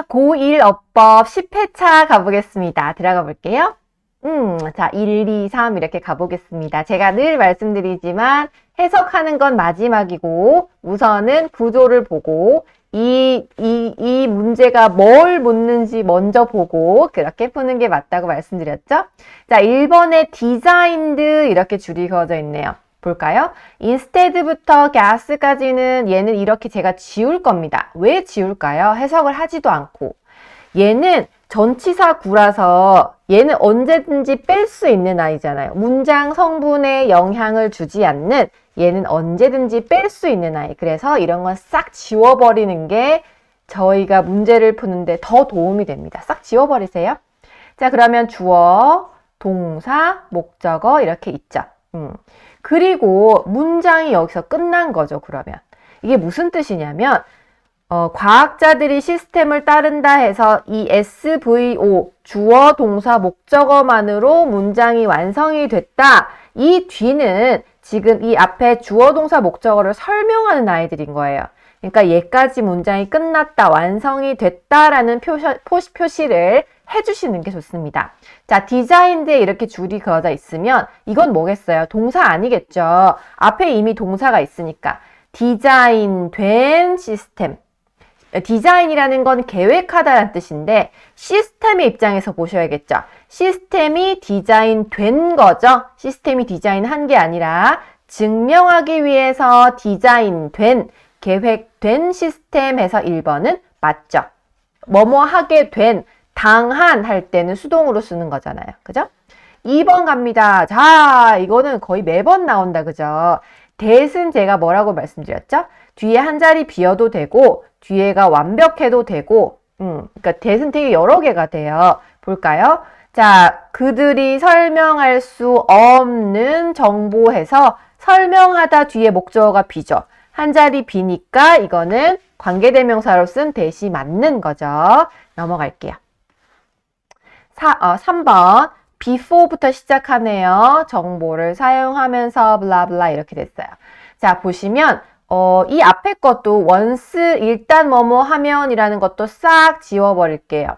고1 어법 10회차 가보겠습니다. 들어가 볼게요. 음, 자, 1, 2, 3 이렇게 가보겠습니다. 제가 늘 말씀드리지만 해석하는 건 마지막이고 우선은 구조를 보고 이, 이, 이 문제가 뭘 묻는지 먼저 보고 그렇게 푸는 게 맞다고 말씀드렸죠? 자, 1번에 designed 이렇게 줄이 그어져 있네요. 볼까요? instead부터 gas까지는 얘는 이렇게 제가 지울 겁니다. 왜 지울까요? 해석을 하지도 않고. 얘는 전치사 구라서 얘는 언제든지 뺄 수 있는 아이잖아요. 문장 성분에 영향을 주지 않는 얘는 언제든지 뺄 수 있는 아이. 그래서 이런 건 싹 지워버리는 게 저희가 문제를 푸는데 더 도움이 됩니다. 싹 지워버리세요. 자, 그러면 주어, 동사, 목적어 이렇게 있죠. 음. 그리고 문장이 여기서 끝난 거죠, 그러면. 이게 무슨 뜻이냐면, 어, 과학자들이 시스템을 따른다 해서 이 SVO, 주어, 동사, 목적어만으로 문장이 완성이 됐다. 이 뒤는 지금 이 앞에 주어, 동사, 목적어를 설명하는 아이들인 거예요. 그러니까 얘까지 문장이 끝났다, 완성이 됐다라는 표시, 표시, 표시를 해주시는 게 좋습니다. 자, 디자인드에 이렇게 줄이 그어져 있으면 이건 뭐겠어요? 동사 아니겠죠? 앞에 이미 동사가 있으니까. 디자인된 시스템. 디자인이라는 건 계획하다라는 뜻인데 시스템의 입장에서 보셔야겠죠. 시스템이 디자인된 거죠. 시스템이 디자인한 게 아니라 증명하기 위해서 디자인된 계획된 시스템에서 1번은 맞죠. 뭐뭐 하게 된 당한 할 때는 수동으로 쓰는 거잖아요. 그죠? 2번 갑니다. 자, 이거는 거의 매번 나온다. 그죠? 대신 제가 뭐라고 말씀드렸죠? 뒤에 한 자리 비어도 되고, 뒤에가 완벽해도 되고, 음, 그러니까 대신 되게 여러 개가 돼요. 볼까요? 자, 그들이 설명할 수 없는 정보에서 설명하다 뒤에 목적어가 비죠. 한 자리 비니까 이거는 관계대명사로 쓴 대시 맞는 거죠. 넘어갈게요. 사, 어, 3번 before부터 시작하네요. 정보를 사용하면서 블라블라 이렇게 됐어요. 자 보시면 어, 이 앞에 것도 once 일단 뭐뭐 하면이라는 것도 싹 지워버릴게요.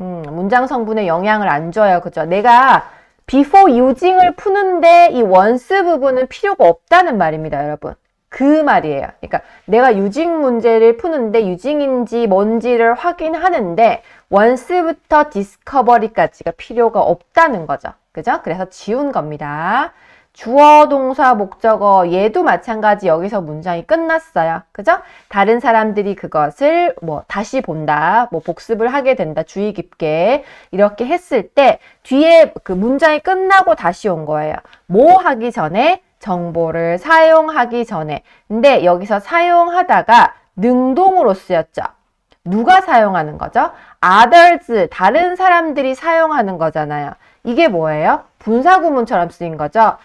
음, 문장 성분에 영향을 안 줘요. 그죠? 내가 before using을 푸는데 이 once 부분은 필요가 없다는 말입니다, 여러분. 그 말이에요. 그러니까 내가 유징 문제를 푸는데 유징인지 뭔지를 확인하는데 once부터 discovery까지가 필요가 없다는 거죠. 그죠? 그래서 지운 겁니다. 주어, 동사, 목적어 얘도 마찬가지 여기서 문장이 끝났어요. 그죠? 다른 사람들이 그것을 뭐 다시 본다, 뭐 복습을 하게 된다, 주의 깊게 이렇게 했을 때 뒤에 그 문장이 끝나고 다시 온 거예요. 뭐 하기 전에 정보를 사용하기 전에. 근데 여기서 사용하다가 능동으로 쓰였죠. 누가 사용하는 거죠? others, 다른 사람들이 사용하는 거잖아요. 이게 뭐예요? 분사구문처럼 쓰인 거죠.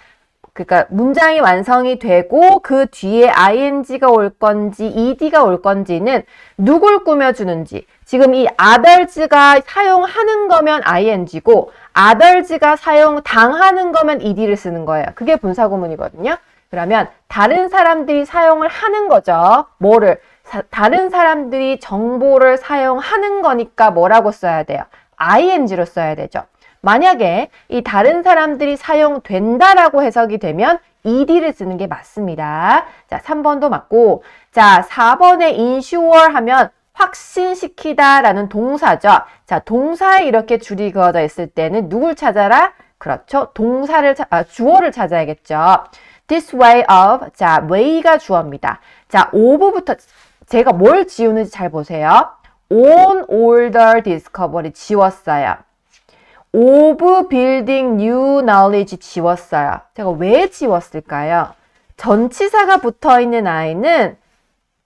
그러니까 문장이 완성이 되고 그 뒤에 ing가 올 건지 ed가 올 건지는 누굴 꾸며주는지 지금 이 others가 사용하는 거면 ing고 others가 사용 당하는 거면 ed를 쓰는 거예요. 그게 분사구문이거든요. 그러면 다른 사람들이 사용을 하는 거죠. 뭐를? 사, 다른 사람들이 정보를 사용하는 거니까 뭐라고 써야 돼요? ing로 써야 되죠. 만약에 이 다른 사람들이 사용된다라고 해석이 되면 ed를 쓰는 게 맞습니다. 자, 3번도 맞고 자, 4번에 ensure 하면 확신시키다 라는 동사죠. 자, 동사에 이렇게 줄이 그어져 있을 때는 누굴 찾아라? 그렇죠. 동사를, 아, 주어를 찾아야겠죠. This way of, 자, way가 주어입니다. 자, of부터 제가 뭘 지우는지 잘 보세요. on older discovery 지웠어요. of building new knowledge 지웠어요. 제가 왜 지웠을까요? 전치사가 붙어 있는 아이는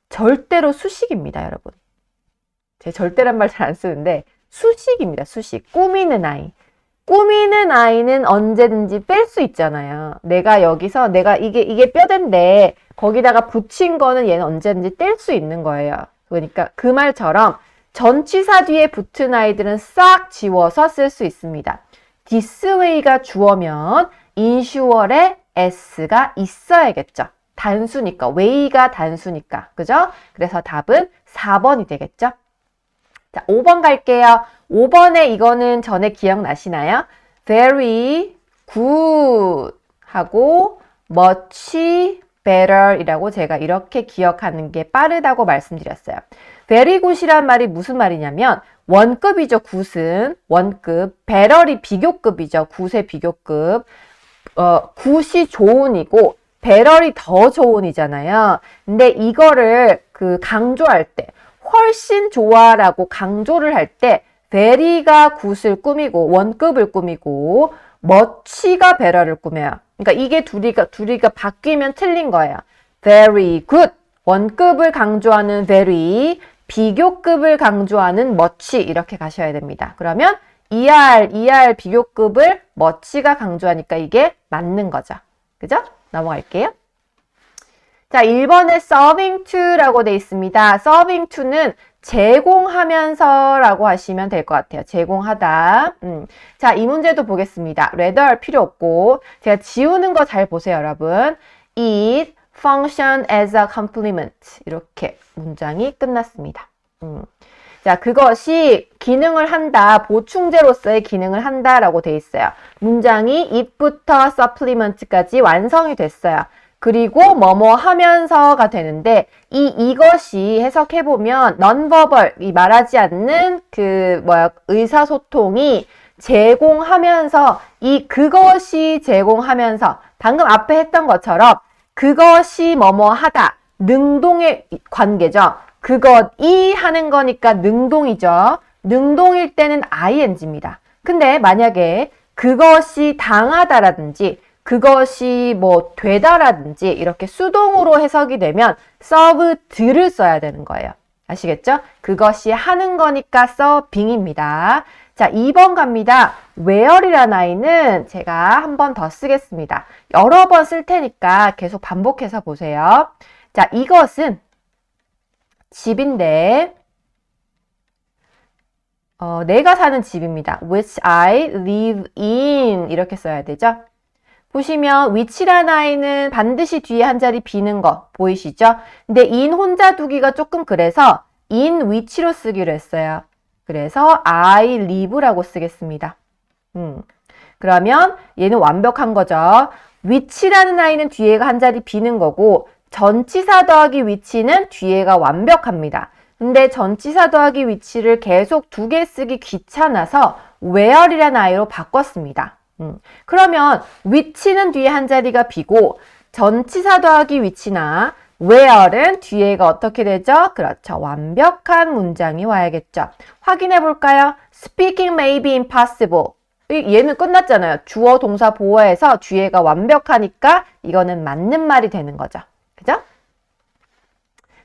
절대로 수식입니다, 여러분. 제 절대란 말 잘 안 쓰는데 수식입니다, 수식. 꾸미는 아이. 꾸미는 아이는 언제든지 뺄 수 있잖아요. 내가 여기서 내가 이게 이게 뼈대인데 거기다가 붙인 거는 얘는 언제든지 뗄 수 있는 거예요. 그러니까 그 말처럼 전치사 뒤에 붙은 아이들은 싹 지워서 쓸 수 있습니다. way가 주어면 insure에 s가 있어야겠죠. 단수니까 way가 단수니까 그죠? 그래서 답은 4번이 되겠죠. 자, 5번 갈게요. 5번에 이거는 전에 기억나시나요? very good 하고 much better 이라고 제가 이렇게 기억하는 게 빠르다고 말씀드렸어요. very good이란 말이 무슨 말이냐면 원급이죠. 굿은 원급, better이 비교급이죠. 굿의 비교급. 어, 굿이 좋은이고 better이 더 좋은이잖아요. 근데 이거를 그 강조할 때 훨씬 좋아라고 강조를 할 때 very가 굿을 꾸미고 원급을 꾸미고 much가 better를 꾸며요. 그러니까 이게 둘이가 둘이가 바뀌면 틀린 거예요. very good 원급을 강조하는 very 비교급을 강조하는 much 이렇게 가셔야 됩니다. 그러면 ER, ER 비교급을 much가 강조하니까 이게 맞는 거죠. 그죠? 넘어갈게요. 자, 1번에 serving to라고 돼 있습니다. serving to는 제공하면서 라고 하시면 될 것 같아요. 제공하다. 음. 자, 이 문제도 보겠습니다. rather 필요 없고 제가 지우는 거 잘 보세요, 여러분. It function as a complement 이렇게 문장이 끝났습니다. 음. 자, 그것이 기능을 한다, 보충제로서의 기능을 한다라고 돼 있어요. 문장이 it부터 supplement까지 완성이 됐어요. 그리고 뭐뭐 하면서가 되는데 이 이것이 해석해 보면 nonverbal 이 말하지 않는 그 뭐야 의사소통이 제공하면서 이 그것이 제공하면서 방금 앞에 했던 것처럼 그것이 뭐뭐 하다 능동의 관계죠. 그것이 하는 거니까 능동이죠. 능동일 때는 ing입니다. 근데 만약에 그것이 당하다라든지 그것이 뭐 되다라든지 이렇게 수동으로 해석이 되면 served를 써야 되는 거예요. 아시겠죠? 그것이 하는 거니까 서빙입니다. 자, 2번 갑니다. where이라는 아이는 제가 한 번 더 쓰겠습니다. 여러 번 쓸 테니까 계속 반복해서 보세요. 자, 이것은 집인데 어, 내가 사는 집입니다. which I live in 이렇게 써야 되죠. 보시면 위치란 아이는 반드시 뒤에 한 자리 비는 거 보이시죠? 근데 in 혼자 두기가 조금 그래서 in 위치로 쓰기로 했어요. 그래서 I live라고 쓰겠습니다. 음. 그러면 얘는 완벽한 거죠. 위치라는 아이는 뒤에가 한 자리 비는 거고 전치사 더하기 위치는 뒤에가 완벽합니다. 근데 전치사 더하기 위치를 계속 두 개 쓰기 귀찮아서 where이라는 아이로 바꿨습니다. 음. 그러면 위치는 뒤에 한 자리가 비고 전치사 더하기 위치나 where는 뒤에가 어떻게 되죠? 그렇죠. 완벽한 문장이 와야겠죠. 확인해 볼까요? Speaking may be impossible. 얘는 끝났잖아요. 주어 동사 보어에서 뒤에가 완벽하니까 이거는 맞는 말이 되는 거죠. 그죠?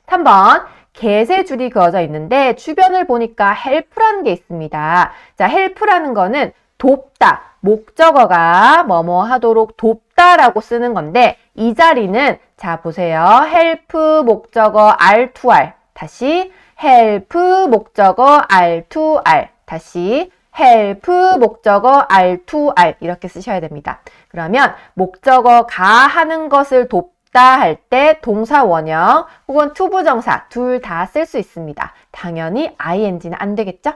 3번 개세 줄이 그어져 있는데 주변을 보니까 help라는 게 있습니다. 자, help라는 거는 돕다. 목적어가 뭐뭐 하도록 돕다라고 쓰는 건데 이 자리는 자 보세요. help 목적어 R2R 다시 help 목적어 R2R 다시 help 목적어 R2R 이렇게 쓰셔야 됩니다. 그러면 목적어가 하는 것을 돕다 할 때 동사 원형 혹은 투부정사 둘 다 쓸 수 있습니다. 당연히 ing는 안 되겠죠?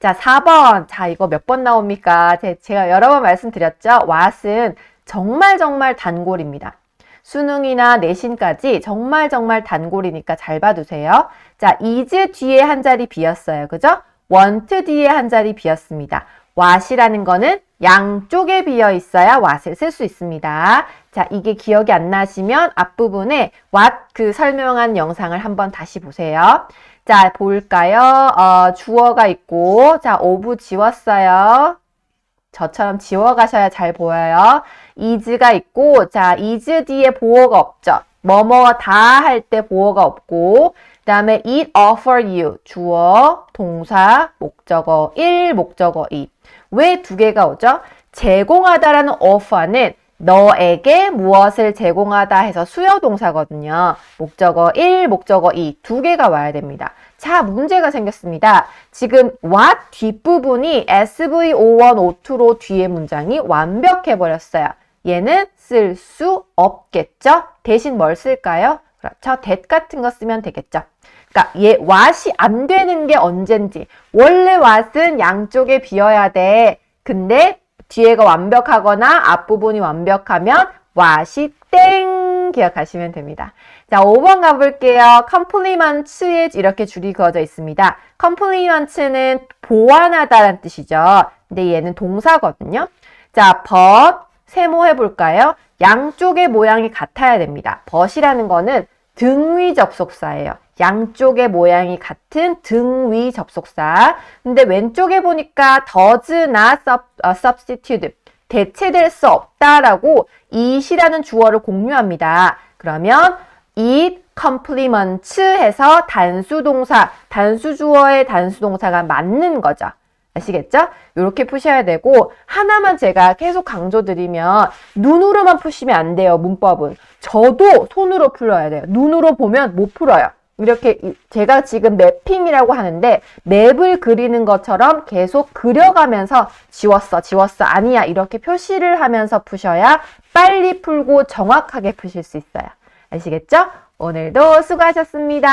자, 4번. 자, 이거 몇 번 나옵니까? 제가 여러 번 말씀드렸죠? what은 정말 정말 단골입니다. 수능이나 내신까지 정말 정말 단골이니까 잘 봐두세요. 자, is 뒤에 한 자리 비었어요. 그죠? want 뒤에 한 자리 비었습니다. what이라는 거는 양쪽에 비어 있어야 what을 쓸 수 있습니다. 자, 이게 기억이 안 나시면 앞부분에 what 그 설명한 영상을 한번 다시 보세요. 자, 볼까요? 어, 주어가 있고, 자, 오브 지웠어요. 저처럼 지워가셔야 잘 보여요. is가 있고, 자, is 뒤에 보어가 없죠. 뭐뭐 다 할 때 보어가 없고, 그 다음에 it offer you, 주어, 동사, 목적어 1, 목적어 2. 왜 두 개가 오죠? 제공하다라는 offer는 너에게 무엇을 제공하다 해서 수요 동사거든요. 목적어 1, 목적어 2 두 개가 와야 됩니다. 자, 문제가 생겼습니다. 지금 what 뒷부분이 SV51, 52로 뒤에 문장이 완벽해 버렸어요. 얘는 쓸 수 없겠죠? 대신 뭘 쓸까요? 그렇죠. that 같은 거 쓰면 되겠죠. 그러니까 얘 what이 안 되는 게 언젠지. 원래 what은 양쪽에 비어야 돼. 근데 뒤에가 완벽하거나 앞부분이 완벽하면 what이 땡 기억하시면 됩니다. 자, 5번 가볼게요. compliments에 이렇게 줄이 그어져 있습니다. compliments는 보완하다라는 뜻이죠. 근데 얘는 동사거든요. 자, but 세모 해 볼까요? 양쪽의 모양이 같아야 됩니다. but이라는 거는 등위 접속사예요. 양쪽의 모양이 같은 등위 접속사. 근데 왼쪽에 보니까 does나 sub, 어, substitute 대체될 수 없다라고 it이라는 주어를 공유합니다. 그러면 it complements 해서 단수 동사, 단수 주어의 단수 동사가 맞는 거죠. 아시겠죠? 이렇게 푸셔야 되고 하나만 제가 계속 강조드리면 눈으로만 푸시면 안 돼요. 문법은. 저도 손으로 풀어야 돼요. 눈으로 보면 못 풀어요. 이렇게 이- 제가 지금 맵핑이라고 하는데 맵을 그리는 것처럼 계속 그려가면서 지웠어, 지웠어, 아니야 이렇게 표시를 하면서 푸셔야 빨리 풀고 정확하게 푸실 수 있어요. 아시겠죠? 오늘도 수고하셨습니다.